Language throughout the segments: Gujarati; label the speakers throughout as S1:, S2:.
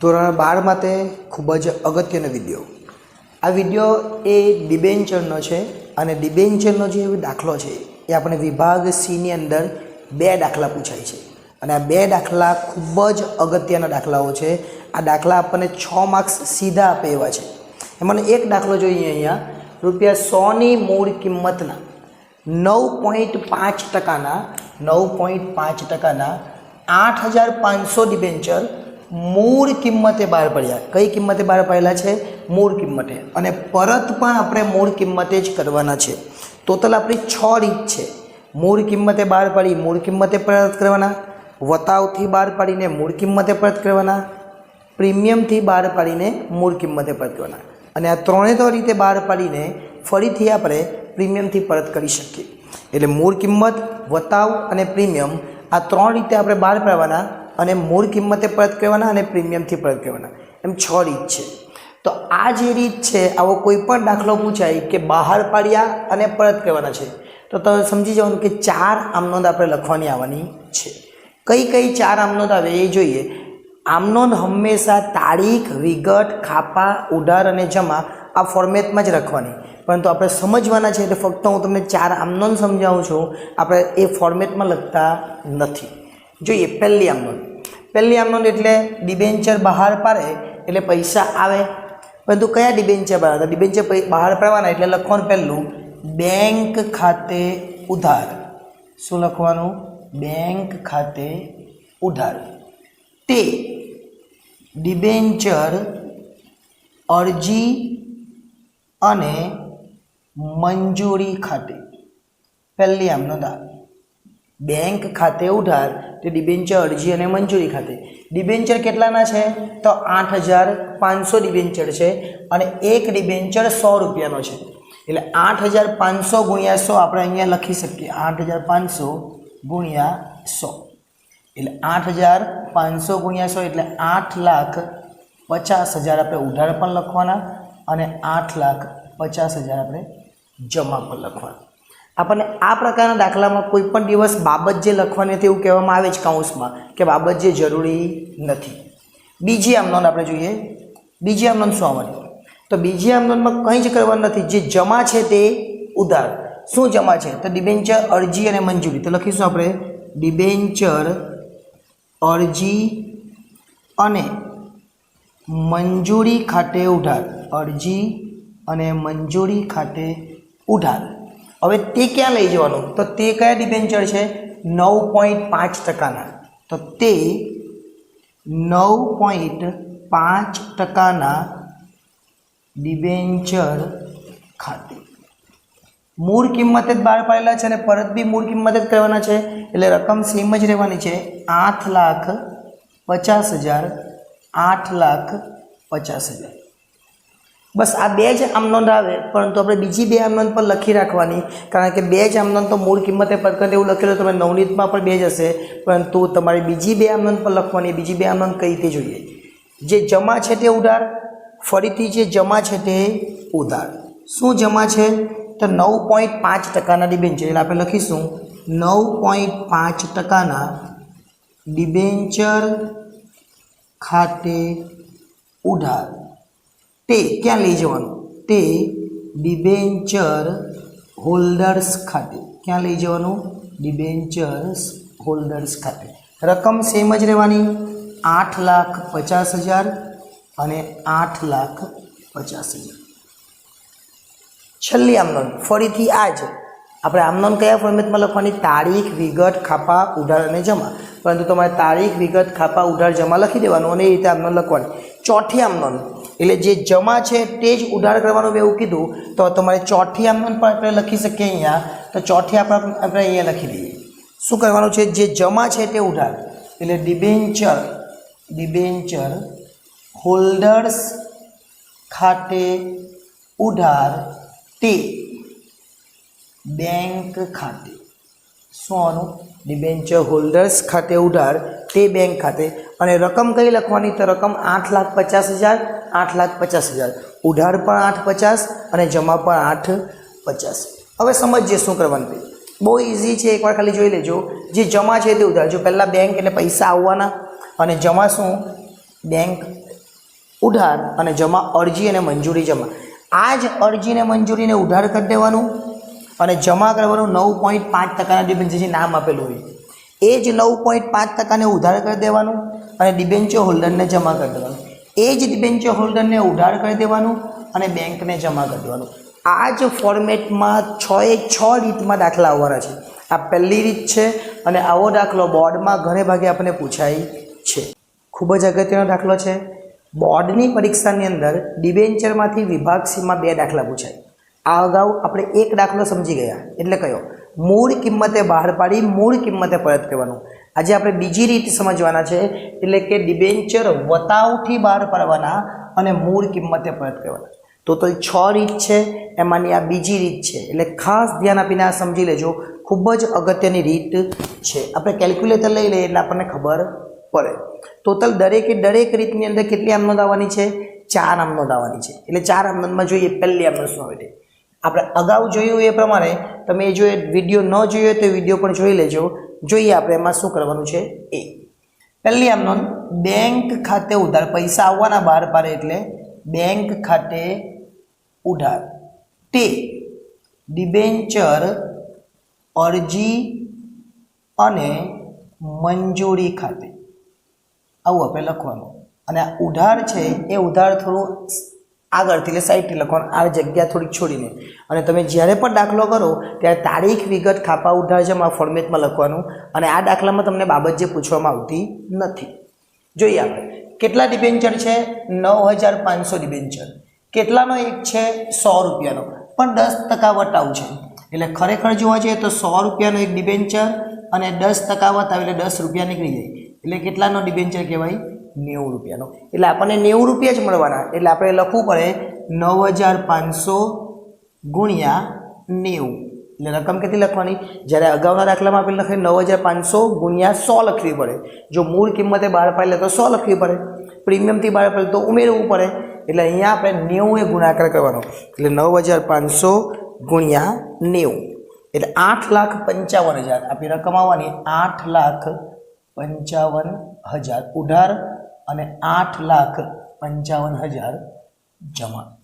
S1: ધોરણ બાર માટે ખૂબ જ અગત્યનો વીડિયો આ વીડિયો એ ડિબેન્ચરનો છે અને ડિબેન્ચરનો જે દાખલો છે એ આપણે વિભાગ સીની અંદર બે દાખલા પૂછાય છે. અને આ બે દાખલા ખૂબ જ અગત્યના દાખલાઓ છે. આ દાખલા આપણને છ માર્ક્સ સીધા આપે એવા છે. એમાંનો એક દાખલો જોઈએ અહીંયા. રૂપિયા સોની મૂળ કિંમતના નવ પોઈન્ટ પાંચ ટકાના, નવ પોઈન્ટ પાંચ ટકાના આઠ હજાર પાંચસો ડિબેન્ચર મૂળ કિંમતે બહાર પડ્યા. કઈ કિંમતે બહાર પડેલા છે? મૂળ કિંમતે. અને પરત પણ આપણે મૂળ કિંમતે જ કરવાના છે. ટોટલ આપણી છ રીત છે. મૂળ કિંમતે બહાર પાડી, મૂળ કિંમતે પરત કરવાના. વતાવથી બહાર પાડીને મૂળ કિંમતે પરત કરવાના. પ્રીમિયમથી બહાર પાડીને મૂળ કિંમતે પરત કરવાના. અને આ ત્રણે ત્રણ રીતે બહાર પાડીને ફરીથી આપણે પ્રીમિયમથી પરત કરી શકીએ. એટલે મૂળ કિંમત, વતાવ અને પ્રીમિયમ આ ત્રણ રીતે આપણે બહાર પાડવાના અને મૂળ કિંમતે પરત કરવાના અને પ્રીમિયમથી પરત કરવાના. એમ છ રીત છે. તો આ જે રીત છે, આવો કોઈ પણ દાખલો પૂછાય કે બહાર પાડ્યા અને પરત કરવાના છે, તો તમે સમજી જવાનું કે ચાર આમનોંધ આપણે લખવાની આવવાની છે. કઈ કઈ ચાર આમનોંધ આવે એ જોઈએ. આમનોંધ હંમેશા તારીખ, વિગત, ખાપા, ઉધાર અને જમા આ ફોર્મેટમાં જ રાખવાની. પરંતુ આપણે સમજવાના છે એટલે ફક્ત હું તમને ચાર આમનોંધ સમજાવું છું. આપણે એ ફોર્મેટમાં લખતા નથી. જોઈએ, પહેલી આમનોંધ પહેલી આમનોંધ એટલે ડિબેન્ચર બહાર પાડે એટલે પૈસા આવે. પરંતુ કયા ડિબેન્ચર બહાર હતા ડિબેન્ચર બહાર પાડવાના એટલે લખવાનું પહેલું બેંક ખાતે ઉધાર. શું લખવાનું? બેંક ખાતે ઉધાર. તે ડિબેન્ચર અરજી અને મંજૂરી ખાતે. પહેલી આમનો નોંધા બેંક ખાતે ઉધાર, તે ડિબેન્ચર, અરજી અને મંજૂરી ખાતે. ડિબેન્ચર કેટલાના છે? તો આઠ હજાર પાંચસો ડિબેન્ચર છે અને એક ડિબેન્ચર સો રૂપિયાનો છે. એટલે આઠ હજાર પાંચસો ગુણ્યા સો આપણે અહીંયા લખી શકીએ. આઠ હજાર પાંચસો ગુણ્યા સો. એટલે આઠ હજાર પાંચસો ગુણ્યા સો એટલે આઠ લાખ પચાસ હજાર આપણે ઉધાર પણ લખવાના અને આઠ લાખ પચાસ હજાર આપણે જમા પણ લખવાના. આપણને આ પ્રકારના દાખલામાં કોઈ પણ દિવસ બાબત જે લખવાની હતી એવું કહેવામાં આવે છે કાઉન્સમાં કે બાબત જે જરૂરી નથી. બીજી આમનોન આપણે જોઈએ. બીજી આમનોન શું આવવાની તો બીજી આમનોંધમાં કંઈ જ કરવાનું નથી. જે જમા છે તે ઉધાર. શું જમા છે? તો ડિબેન્ચર, અરજી અને મંજૂરી. તો લખીશું આપણે. ડિબેન્ચર, અરજી અને મંજૂરી ખાતે ઉધાર. અરજી અને મંજૂરી ખાતે ઉધાર. હવે તે ક્યાં લઈ જવાનું? તો તે કયા ડિબેન્ચર છે? નવ પોઈન્ટ પાંચ ટકાના. તો તે નવ પોઈન્ટ પાંચ ટકાના ડિબેન્ચર ખાતે. મૂળ કિંમતે જ બહાર પાડેલા છે અને પરત બી મૂળ કિંમતે જ કરવાના છે. એટલે રકમ સેમ જ રહેવાની છે. આઠ લાખ પચાસ હજાર, આઠ લાખ પચાસ હજાર. બસ આ બે જ આમનોંધ આવે, પરંતુ આપણે બીજી બે આમનોંધ પણ લખી રાખવાની. કારણ કે બે જ આમનોંધ તો મૂળ કિંમતે પરકંત એવું લખેલું તમે નવનીતમાં પણ બે જ હશે. પરંતુ તમારી બીજી બે આમનોંધ પણ લખવાની, બીજી બે આમનોંધ કઈ રીતે જોઈએ? જે જમા છે તે ઉધાર, ફરીથી જે જમા છે તે ઉધાર. શું જમા છે? તો નવ પોઈન્ટ પાંચ ટકાના ડિબેન્ચર, એટલે આપણે લખીશું નવ પોઈન્ટ પાંચ ટકાના ડિબેન્ચર ખાતે ઉધાર. તે ક્યાં લઈ જવાનું? તે ડિબેન્ચર હોલ્ડર્સ ખાતે. ક્યાં લઈ જવાનું? ડિબેન્ચર્સ હોલ્ડર્સ ખાતે. રકમ સેમ જ રહેવાની. આઠ લાખ પચાસ હજાર અને આઠ લાખ પચાસ હજાર. છેલ્લી આમનોન. ફરીથી આ જ. આપણે આમનોન કયા ફોર્મેટમાં લખવાની? તારીખ, વિગત, ખાપા, ઉધાર અને જમા. પરંતુ તમારે તારીખ, વિગત, ખાપા, ઉધાર, જમા લખી દેવાનું અને એ રીતે આમનોન લખવાની. ચોથી આમનોંધ એટલે જે જમા છે તે જ ઉધાર કરવાનું મેં એવું કીધું. તો તમારે ચોથી આમ પણ આપણે લખી શકીએ અહીંયા. તો ચોથી આપણે આપણે અહીંયા લખી દઈએ. શું કરવાનું છે? જે જમા છે તે ઉધાર. એટલે ડિબેન્ચર ડિબેન્ચર હોલ્ડર્સ ખાતે ઉધાર તે બેંક ખાતે. શું આવવાનું ડિબેન્ચર હોલ્ડર્સ ખાતે ઉધાર, તે બેંક ખાતે. અને રકમ કઈ લખવાની? તો રકમ આઠ લાખ પચાસ હજાર, આઠ લાખ પચાસ હજાર. ઉધાર પણ આઠ પચાસ અને જમા પણ આઠ પચાસ. હવે સમજીએ શું કરવાનું બહુ ઇઝી છે, એકવાર ખાલી જોઈ લેજો. જે જમા છે તે ઉધાર. જો પહેલાં બેંક એટલે પૈસા આવવાના. અને જમા શું? બેંક ઉધાર અને જમા અરજી અને મંજૂરી જમા. આ જ અરજીને મંજૂરીને ઉધાર કરી દેવાનું. અને જમા કરવાનું નવ પોઈન્ટ પાંચ ટકાના ડિબેન્ચર જે નામ આપેલું હોય. એ જ નવ પોઈન્ટ પાંચ ટકાને ઉધાર કરી દેવાનું અને ડિબેન્ચર હોલ્ડરને જમા કરી દેવાનું. એ જ ડિબેન્ચર હોલ્ડરને ઉધાર કરી દેવાનું અને બેંકને જમા કરી દેવાનું. આ જ ફોર્મેટમાં છ એ છ રીતમાં દાખલા આવવાના છે. આ પહેલી રીત છે અને આવો દાખલો બોર્ડમાં ઘણે ભાગે આપણને પૂછાય છે. ખૂબ જ અગત્યનો દાખલો છે. બોર્ડની પરીક્ષાની અંદર ડિબેન્ચરમાંથી વિભાગ સીમાં બે દાખલા પૂછાય. આ અગાઉ આપણે એક દાખલો સમજી ગયા. એટલે કયો? મૂળ કિંમતે બહાર પાડી મૂળ કિંમતે પરત કરવાનું. આજે આપણે બીજી રીત સમજવાના છે, એટલે કે ડિબેન્ચર વતાવથી બહાર પાડવાના અને મૂળ કિંમતે પરત કરવાના. ટોટલ છ રીત છે, એમાંની આ બીજી રીત છે. એટલે ખાસ ધ્યાન આપીને આ સમજી લેજો, ખૂબ જ અગત્યની રીત છે. આપણે કેલ્ક્યુલેટર લઈ લઈએ એટલે આપણને ખબર પડે. ટોટલ દરેકે દરેક રીતની અંદર કેટલી આમનોંધ આવવાની છે? ચાર આમનોંધ આવવાની છે. એટલે ચાર આમનોંધમાં જોઈએ, પહેલી આમનોંધ શું આવે છે આપણે અગાઉ જોયું એ પ્રમાણે તમે જો એ વીડિયો ન જોયો તો વીડિયો પણ જોઈ લેજો. જોઈએ આપણે એમાં શું કરવાનું છે? એ. પહેલી આમ નોંધ, બેંક ખાતે ઉધાર. પૈસા આવવાના બહાર પાડે એટલે બેંક ખાતે ઉધાર. તે ડિબેન્ચર, અરજી અને મંજૂરી ખાતે. આવું આપણે લખવાનું. અને ઉધાર છે, એ ઉધાર થોડું આગળથી એટલે સાઈડથી લખવાનું. આ જગ્યા થોડીક છોડીને. અને તમે જ્યારે પણ દાખલો કરો, ત્યારે તારીખ, વિગત, ખાપા, ઉધાર જેમ ફોર્મેટમાં લખવાનું. અને આ દાખલામાં તમને બાબત જે પૂછવામાં આવતી નથી. જોઈએ આપણે. કેટલા ડિબેન્ચર છે? નવ હજાર પાંચસો ડિબેન્ચર કેટલાનો એક છે? સો રૂપિયાનો. પણ દસ ટકા છે. એટલે ખરેખર જોવા જઈએ તો સો રૂપિયાનો એક ડિબેન્ચર અને દસ ટકા વટાવ એટલે દસ રૂપિયા નીકળી જાય. એટલે કેટલાનો ડિબેન્ચર કહેવાય? નેવું રૂપિયાનો. એટલે આપણને નેવું રૂપિયા જ મળવાના. એટલે આપણે લખવું પડે નવ હજાર પાંચસો ગુણ્યા નેવું. એટલે રકમ કેટલી લખવાની? જ્યારે અગાઉના દાખલામાં આપણે લખીએ નવ હજાર પાંચસો ગુણ્યા સો લખવી પડે. જો મૂળ કિંમતે બહાર પાડે તો સો લખવી પડે. પ્રીમિયમથી બહાર પાડે તો ઉમેરવું પડે. એટલે અહીંયા આપણે નેવું એ ગુણાકાર કરવાનો. એટલે નવ હજાર પાંચસો ગુણ્યા નેવું. એટલે આઠ લાખ પંચાવન હજાર. આપણી રકમ આવવાની આઠ લાખ પંચાવન હજાર. ઉધાર અને આઠ લાખ પંચાવન હજાર જમા.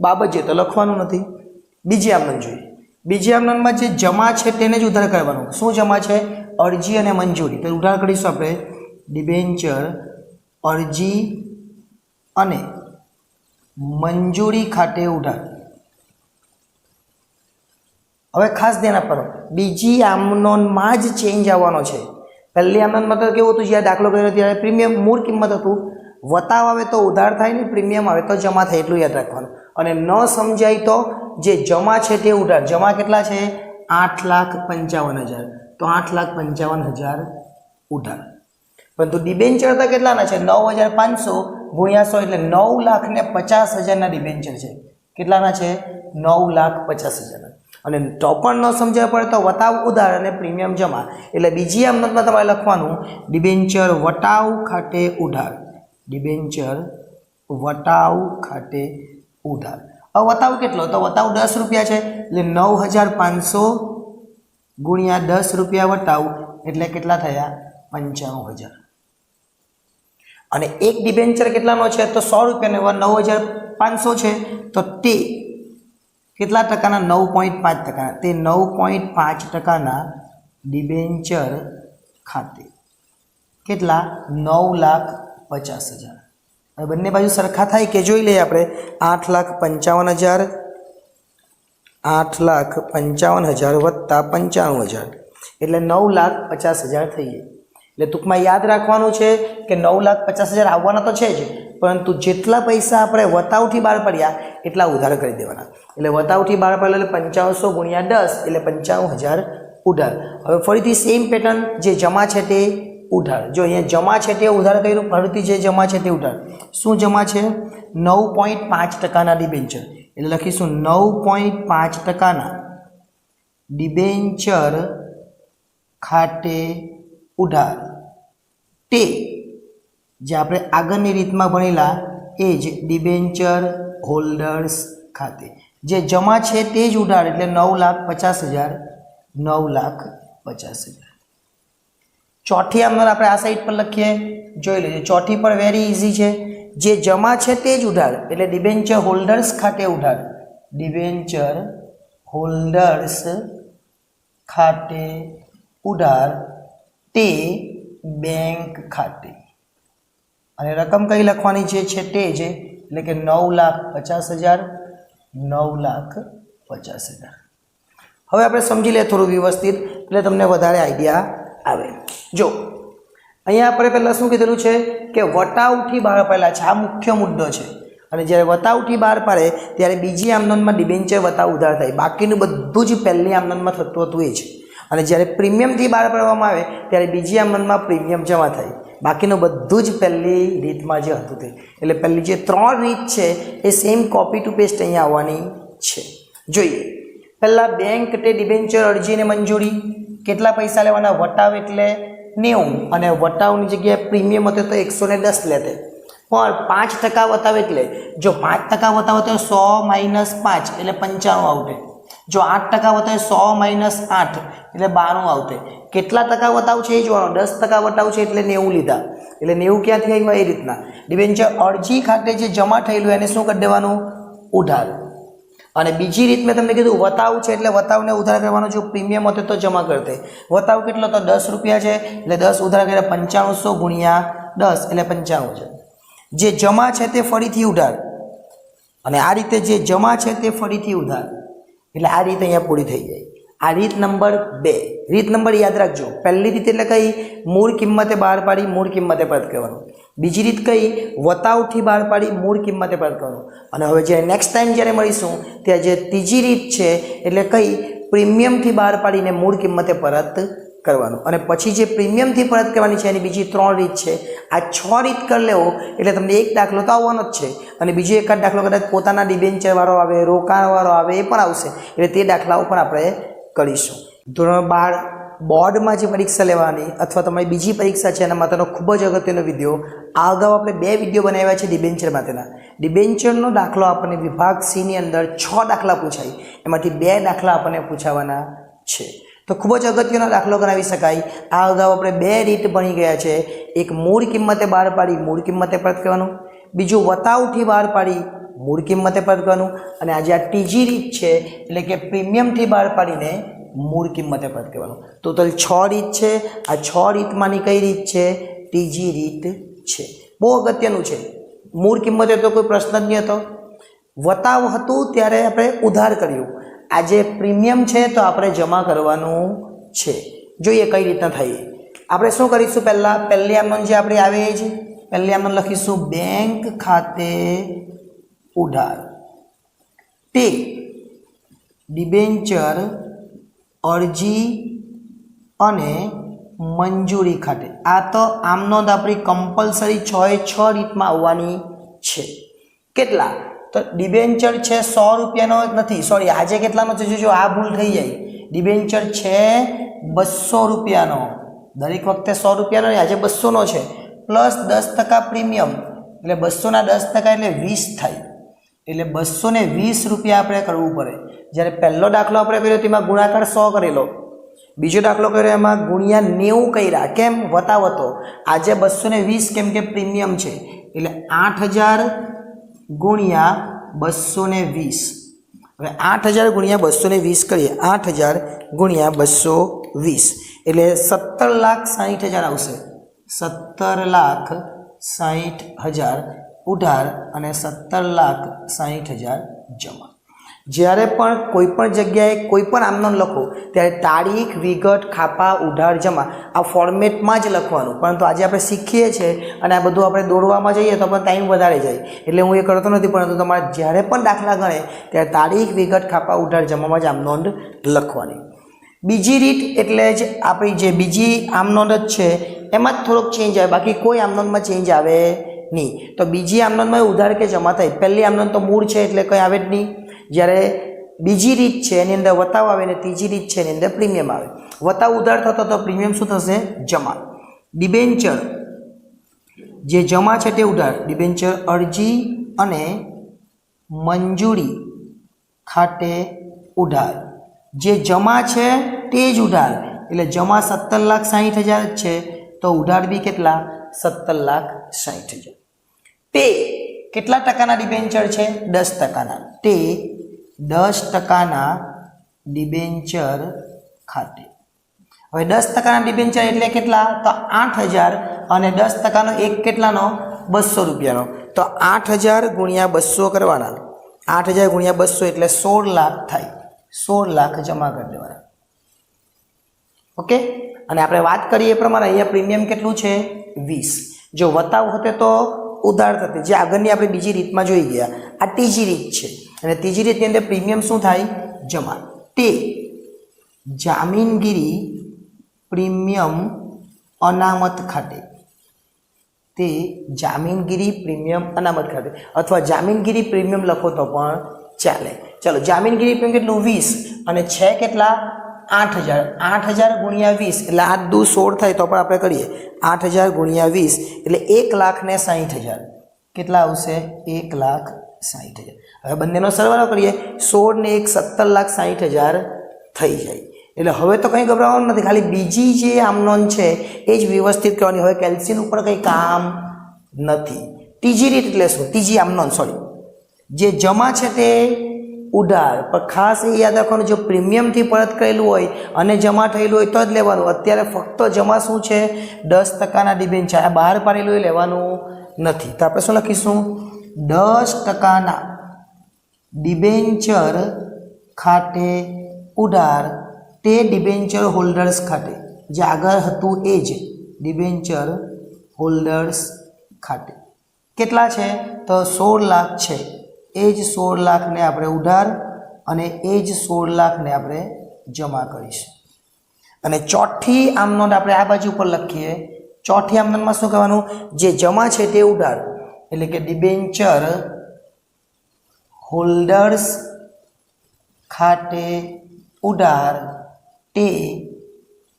S1: બાબત છે તો લખવાનું નથી. બીજી આમનોંધ જોઈએ. બીજી આમનોંધમાં જે જમા છે તેને જ ઉધાર કરવાનું. શું જમા છે? અરજી અને મંજૂરી. તો ઉધાર કરીશું આપણે. ડિબેન્ચર, અરજી અને મંજૂરી ખાતે ઉધાર હવે ખાસ ધ્યાન આપવાનું. બીજી આમનોનમાં જ ચેન્જ આવવાનો છે. પહેલી આમનોંધમાં મતલબ કેવું હતું જ્યારે દાખલો કર્યો ત્યારે પ્રીમિયમ મૂળ કિંમત હતું. વતાવ આવે તો ઉધાર થાય ને પ્રીમિયમ આવે તો જમા થાય, એટલું યાદ રાખવાનું. અને ન સમજાય તો જે જમા છે તે ઉધાર. જમા કેટલા છે? આઠ લાખ પંચાવન હજાર. તો આઠ લાખ પંચાવન હજાર ઉધાર. પરંતુ ડિબેન્ચર તો કેટલાના છે? નવ હજાર પાંચસો ગુણ્યા સો એટલે નવ લાખ ને પચાસ હજારના ડિબેન્ચર છે. કેટલાના છે? નવ લાખ પચાસ હજારના. અને તો પણ ન સમજાય પડે તો વટાવ ઉધાર અને પ્રીમિયમ જમા. એટલે બીજી આમનોંધમાં તમારે લખવાનું, ડિબેન્ચર વટાવ ખાતે ઉધાર. ડિબેન્ચર વટાવ ખાતે ઉધાર. હવે વટાવ કેટલો? તો વટાવ દસ રૂપિયા છે, એટલે નવ હજાર પાંચસો ગુણ્યા દસ રૂપિયા વટાવ, એટલે કેટલા થયા? પંચાણું હજાર અને એક ડિબેન્ચર કેટલાનો છે? તો સો રૂપિયાનો નવ હજાર પાંચસો છે, તો તે કેટલા ટકાના? નવ પોઈન્ટ પાંચ ટકાના. તે નવ પોઈન્ટ પાંચ ટકાના ડિબેન્ચર ખાતે. કેટલા? નવ લાખ પચાસ હજાર. હવે બંને બાજુ સરખા થાય કે જોઈ લઈએ આપણે? આઠ લાખ પંચાવન હજાર, આઠ લાખ પંચાવન હજાર વત્તા પંચાણું હજાર. એટલે નવ લાખ પચાસ હજાર થઈ જાય એટલે ટૂંકમાં યાદ રાખવાનું છે કે નવ લાખ પચાસ હજાર આવવાના તો છે જ, પરંતુ જેટલા પૈસા આપણે વતાવથી બહાર પડ્યા, એટલા ઉધાર કરી દેવાના. એટલે વતાવથી બહાર પડ્યા એટલે પંચાવનસો ગુણ્યા દસ, એટલે પંચાવન હજાર ઉધાર. હવે ફરીથી સેમ પેટર્ન જે જમા છે તે ઉધાર. જો અહીંયા જમા છે તે ઉધાર કર્યું, ફરીથી જે જમા છે તે ઉધાર. શું જમા છે? નવ પોઈન્ટ પાંચ ટકાના ડિબેન્ચર એટલે લખીશું નવ પોઈન્ટ પાંચ ટકાના ડિબેન્ચર ખાતે ઉધાર તે, જે આપણે આગળની રીતમાં ભણેલા, એ જ ડિબેન્ચર હોલ્ડર્સ ખાતે. જે જમા છે તે જ ઉધાર એટલે નવ લાખ પચાસ હજાર, નવ લાખ પચાસ હજાર. ચોથી અંદર આપણે આ સાઈડ પર લખીએ, જોઈ લેજો. ચોથી પર વેરી ઇઝી છે. જે જમા છે તે જ ઉધાર એટલે ડિબેન્ચર હોલ્ડર્સ ખાતે ઉધાર ડિબેન્ચર હોલ્ડર્સ ખાતે ઉધાર તે બેંક ખાતે. અને રકમ કઈ લખવાની છે? છે તે છે એટલે કે નવ લાખ પચાસ હજાર નવ લાખ પચાસ હજાર હવે આપણે સમજી લઈએ થોડું વ્યવસ્થિત, એટલે તમને વધારે આઈડિયા આવે. જો, અહીંયા આપણે પહેલાં શું કીધેલું છે? કે વટાવથી બહાર પહેલાં છે. આ મુખ્ય મુદ્દો છે. અને જ્યારે વતાવથી બહાર પાડે, ત્યારે બીજી આમદનમાં ડિબેન્ચર વતાવ ઉધાર થાય. બાકીનું બધું જ પહેલી આમદનમાં થતું હતું એ છે અને જ્યારે પ્રીમિયમથી બહાર પાડવામાં આવે, ત્યારે બીજી અમલમાં પ્રીમિયમ જમા થાય. બાકીનું બધું જ પહેલી રીતમાં જે હતું તે. એટલે પહેલી જે ત્રણ રીત છે, એ સેમ કોપી ટુ પેસ્ટ અહીંયા આવવાની છે. જોઈએ. પહેલાં બેંક તે ડિબેન્ચર અરજીને મંજૂરી. કેટલા પૈસા લેવાના? વટાવ એટલે નેવું. અને વટાવની જગ્યાએ પ્રીમિયમ હતો તો એકસો ને દસ લેતે. પણ પાંચ ટકા વતાવ એટલે, જો પાંચ ટકા વતાવે તો સો માઇનસ પાંચ, એટલે પંચાણું આવતે જો આઠ ટકા વતાવે સો માઇનસ આઠ, એટલે બાણું આવતે કેટલા ટકા વતાવ છે એ જોવાનો. દસ ટકા વતાવ છે એટલે નેવું લીધા. એટલે નેવું ક્યાંથી આવ્યા એ રીતના? ડિબેન્ચર અરજી ખાતે જે જમા થયેલું એને શું કરી દેવાનું? ઉધાર. અને બીજી રીત મેં તમને કીધું, વતાવ છે એટલે વતાવને ઉધાર કરવાનો જો પ્રીમિયમ હતો તો જમા કરતે. વતાવ કેટલો તો દસ રૂપિયા છે. એટલે દસ ઉધાર કર્યા પંચાણુંસો ગુણ્યા દસ, એટલે પંચાણું છે. જે જમા છે તે ફરીથી ઉધાર. અને આ રીતે જે જમા છે તે ફરીથી ઉધાર. એટલે આ રીત અહીંયા પૂરી થઈ જાય આ રીત નંબર બે. રીત નંબર યાદ રાખજો. પહેલી રીત એટલે કઈ? મૂળ કિંમતે બહાર પાડી મૂળ કિંમતે પરત કરવાનું. બીજી રીત કઈ? વતાવથી બહાર પાડી મૂળ કિંમતે પરત કરવાનું. અને હવે જ્યારે નેક્સ્ટ ટાઈમ જ્યારે મળીશું, ત્યાં જે ત્રીજી રીત છે, એટલે કઈ? પ્રીમિયમથી બહાર પાડીને મૂળ કિંમતે પરત કરવાનું. અને પછી જે પ્રીમિયમથી પરત કરવાની છે એની બીજી ત્રણ રીત છે. આ છ રીત કરી લેવો એટલે તમને એક દાખલો તો આવવાનો જ છે. અને બીજો એકાદ દાખલો કદાચ પોતાના ડિબેન્ચરવાળો આવે, રોકાણવાળો આવે એ પણ આવશે. એટલે તે દાખલાઓ પણ આપણે કરીશું. ધોરણ બાર, બોર્ડમાં જે પરીક્ષા લેવાની અથવા તમારી બીજી પરીક્ષા છે એના માટેનો ખૂબ જ અગત્યનો વીડિયો આ અગાઉ આપણે બે વીડિયો બનાવ્યા છે ડિબેન્ચર માટેના. ડિબેન્ચરનો દાખલો આપણને વિભાગ સીની અંદર છ દાખલા પૂછાય. એમાંથી બે દાખલા આપણને પૂછાવાના છે. તો ખૂબ જ અગત્યનો દાખલો ગણાવી શકાય. આ અગાઉ આપણે બે રીત ભણી ગયા છે. એક મૂળ કિંમતે બહાર પાડી, મૂળ કિંમતે પરત કરવાનું. બીજું વતાવથી બહાર પાડી, મૂળ કિંમતે પરત કરવાનું. અને આજે આ ત્રીજી રીત છે, એટલે કે પ્રીમિયમથી બહાર પાડીને મૂળ કિંમતે પરત કરવાનું. ટોટલ છ રીત છે. આ છ રીતમાંની કઈ રીત છે? ત્રીજી રીત છે. બહુ અગત્યનું છે. મૂળ કિંમતે તો કોઈ પ્રશ્ન જ નહીં હતો વતાવ હતું ત્યારે આપણે ઉધાર કર્યું. આજે પ્રીમિયમ છે તો આપણે જમા કરવાનું છે. જોઈએ કઈ રીતના થાય. આપણે શું કરીશું પહેલાં? પહેલી આમન જે આપણે આવે છે, પહેલી આમન લખીશું બેંક ખાતે ઉધાર. તે ડિબેન્ચર, અરજી અને મંજૂરી ખાતે. આ તો આમનો આપણી કમ્પલસરી છ એ છ રીતમાં આવવાની છે. કેટલા? તો ડિબેન્ચર છે સો રૂપિયાનો નથી. સોરી આજે કેટલાનો છે? જોજો આ ભૂલ થઈ જાય. ડિબેન્ચર છે બસો રૂપિયાનો. દરેક વખતે સો રૂપિયાનો આજે બસોનો છે. પ્લસ દસ ટકા પ્રીમિયમ. એટલે બસોના દસ ટકા એટલે વીસ થાય. એટલે બસો ને વીસ રૂપિયા આપણે કરવું પડે. જ્યારે પહેલો દાખલો આપણે કર્યો, તેમાં ગુણાકાર સો કરેલો. બીજો દાખલો કર્યો, એમાં ગુણ્યા નેવું કર્યા. કેમ? વતાવતો. આજે બસો વીસ કેમ કે પ્રીમિયમ છે. એટલે આઠ હજાર ગુણ્યા બસો ને વીસ. હવે આઠ હજાર ગુણ્યા બસો ને વીસ કરીએ. આઠ હજાર ગુણ્યા બસો વીસ. એટલે સત્તર લાખ સાહીઠ હજાર આવશે. સત્તર લાખ સાહીઠ હજાર ઉધાર અને સત્તર લાખ સાહીઠ હજાર જમા. જ્યારે પણ કોઈ પણ જગ્યાએ કોઈ પણ આમનો લખો, ત્યારે તારીખ, વિગત, ખાપા, ઉધાર જમા, આ ફોર્મેટમાં જ લખવાનું. પરંતુ આજે આપણે શીખીએ છીએ અને આ બધું આપણે દોડવામાં જઈએ તો પણ ટાઈમ વધારે જાય. એટલે હું એ કરતો નથી, પરંતુ તમારે જ્યારે પણ દાખલા ગણે, ત્યારે તારીખ, વિગત, ખાપા, ઉધાર જમામાં જ આમ નોંધ લખવાની. બીજી રીત એટલે જ આપણી જે બીજી આમનોંધ જ છે, એમાં જ થોડોક ચેન્જ આવે. બાકી કોઈ આમનોંધમાં ચેન્જ આવે નહીં. તો બીજી આમનોંધમાં ઉધાર કે જમા થાય. પહેલી આમનોંધ તો મૂળ છે એટલે કંઈ આવે જ નહીં. જ્યારે બીજી રીત છે, એની અંદર વતાવ આવે ને ત્રીજી રીત છે, એની અંદર પ્રીમિયમ આવે. વતાવ ઉધાર થતો તો પ્રીમિયમ શું થશે? જમા. ડિબેન્ચર. જે જમા છે તે ઉધાર. ડિબેન્ચર અરજી અને મંજૂરી ખાતે ઉધાર. જે જમા છે તે જ ઉધાર. એટલે જમા સત્તર લાખ સાહીઠ હજાર છે, તો ઉધાર બી કેટલા? સત્તર લાખ સાહીઠ હજાર. તે કેટલા ટકાના ડિબેન્ચર છે? દસ ટકાના. તે દસ ટકાના ડિબેન્ચર ખાતે. હવે દસ ટકાના ડિબેન્ચર એટલે કેટલા? તો આઠ હજાર અને દસ ટકાનો એક કેટલાનો? બસો રૂપિયાનો. તો આઠ હજાર ગુણ્યા બસો કરવાના. આઠ હજાર ગુણ્યા બસો એટલે સોળ લાખ થાય. સોળ લાખ જમા કરી દેવાના. ઓકે? અને આપણે વાત કરીએ એ પ્રમાણે, અહીંયા પ્રીમિયમ કેટલું છે? વીસ. જો વતાવ હતે તો ઉધાર થતી જે આગળની આપણે બીજી રીતમાં જોઈ ગયા, આ ત્રીજી રીત છે. અને ત્રીજી રીતની અંદર પ્રીમિયમ શું થાય? જમા. તે જામીનગીરી પ્રીમિયમ અનામત ખાતે. તે જામીનગીરી પ્રીમિયમ અનામત ખાતે. અથવા જામીનગીરી પ્રીમિયમ લખો તો પણ ચાલે. ચલો, જામીનગીરી પ્રીમિયમ કેટલું? વીસ. અને છે કેટલા? આઠ હજાર. આઠ હજાર ગુણ્યા વીસ. એટલે આઠ દુ સોળ થાય તો પણ આપણે કરીએ. આઠ હજાર ગુણ્યા વીસ. એટલે એક લાખ ને સાહીઠ હજાર. કેટલા આવશે? એક લાખ સાહીઠ હજાર. હવે બંનેનો સરવાળો કરીએ, સોળ ને એક સત્તર લાખ સાહીઠ હજાર થઈ જાય. એટલે હવે તો કંઈ ગભરાવાનું નથી, ખાલી બીજી જે આમનોન છે, એ જ વ્યવસ્થિત કરવાની. હવે કેલ્શિયમ ઉપર કંઈ કામ નથી. ત્રીજી રીત એટલે શું? ત્રીજી આમનોન સોરી જે જમા છે તે ઉધાર પણ ખાસ એ યાદ રાખવાનું, જો પ્રીમિયમથી પરત કરેલું હોય અને જમા થયેલું હોય તો જ લેવાનું. અત્યારે ફક્ત જમા શું છે? દસ ટકાના ડિબેન્ચર બહાર પાડેલું એ લેવાનું નથી. તો આપણે શું લખીશું? દસ ટકાના. ડિબેન્ચર ખાતે ઉધાર તે ડિબેન્ચર હોલ્ડર્સ ખાતે. જે આગળ હતું એ જ ડિબેન્ચર હોલ્ડર્સ ખાતે. કેટલા છે? તો સોળ લાખ છે. એ જ સોળ લાખને આપણે ઉધાર અને એ જ સોળ લાખને આપણે જમા કરીશું. અને ચોથી આમનોંધ આપણે આ બાજુ ઉપર લખીએ. ચોથી આમનોંધમાં શું કહેવાનું? જે જમા છે તે ઉધાર એટલે કે ડિબેન્ચર હોલ્ડર્સ ખાતે ઉધાર તે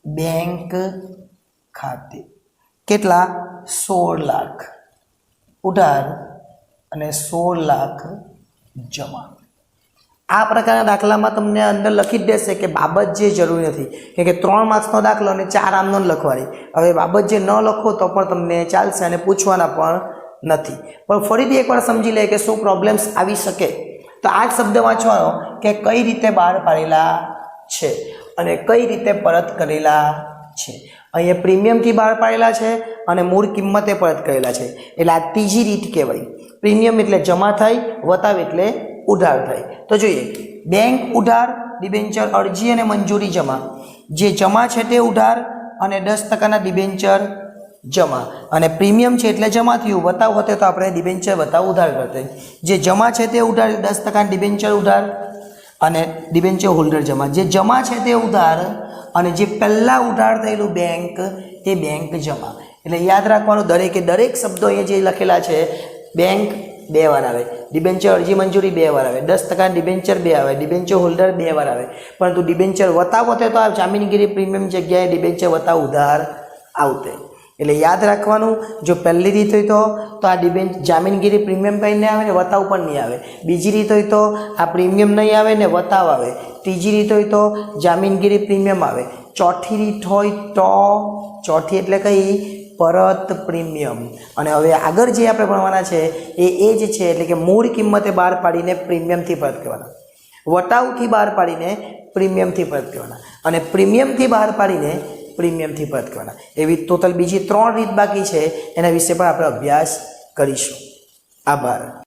S1: બેંક ખાતે કેટલા સોળ લાખ ઉધાર અને સોળ લાખ જમા. આ પ્રકારના દાખલામાં તમને અંદર લખી જ દેશે કે બાબત જે જરૂરી નથી. કેમ કે ત્રણ માર્ક્સનો દાખલો અને ચાર આમનો લખવાની. હવે બાબત જે ન લખો તો પણ તમને ચાલશે અને પૂછવાના પણ નથી. પણ ફરીથી એકવાર સમજી લે કે શું પ્રોબ્લેમ્સ આવી શકે. તો આ શબ્દ વાંચવાનો કે કઈ રીતે બહાર પાડેલા છે અને કઈ રીતે પરત કરેલા છે. અહીંયા પ્રીમિયમથી બહાર પાડેલા છે અને મૂળ કિંમતે પરત કરેલા છે. એટલે આ ત્રીજી રીત કહેવાય. પ્રીમિયમ એટલે જમા થાય, વતાવ એટલે ઉધાર થાય. તો જોઈએ, બેંક ઉધાર, ડિબેન્ચર અરજી અને મંજૂરી જમા. જે જમા છે તે ઉધાર અને દસ ટકાના ડિબેન્ચર જમા. અને પ્રીમિયમ છે એટલે જમા થયું. વતાવ હોતે તો આપણે ડિબેન્ચર વતાવ ઉધાર કરતે. જે જમા છે તે ઉધાર દસ ટકા ડિબેન્ચર ઉધાર અને ડિબેન્ચર હોલ્ડર જમા. જે જમા છે તે ઉધાર અને જે પહેલાં ઉધાર થયેલું બેંક, તે બેંક જમા. એટલે યાદ રાખવાનું, દરેકે દરેક શબ્દો અહીંયા જે લખેલા છે, બેંક બે વાર આવે. ડિબેન્ચર અરજી મંજૂરી બે વાર આવે. દસ ટકા ડિબેન્ચર બે આવે. ડિબેન્ચર હોલ્ડર બે વાર આવે. પરંતુ ડિબેન્ચર વતાવ હોતે તો આ જામીનગીરી પ્રીમિયમ જગ્યાએ ડિબેન્ચર વતાવ ઉધાર આવતે. એટલે યાદ રાખવાનું, જો પહેલી રીત હોય તો તો આ ડિબેન્ચ જામીનગીરી પ્રીમિયમ કંઈ નહીં આવે ને વતાવ પણ નહીં આવે. બીજી રીત હોય તો આ પ્રીમિયમ નહીં આવે ને વતાવ આવે. ત્રીજી રીત હોય તો જામીનગીરી પ્રીમિયમ આવે. ચોથી રીત હોય તો, ચોથી એટલે કઈ? પરત પ્રીમિયમ. અને હવે આગળ જે આપણે ભણવાના છે, એ એ જ છે, એટલે કે મૂળ કિંમતે બહાર પાડીને પ્રીમિયમથી પરત કરવાના. વટાવથી બહાર પાડીને પ્રીમિયમથી પરત કરવાના. અને પ્રીમિયમથી બહાર પાડીને પ્રીમિયમથી પરત કરવાના. એવી ટોટલ બીજી ત્રણ રીત બાકી છે. એના વિશે પણ આપણે અભ્યાસ કરીશું. આભાર.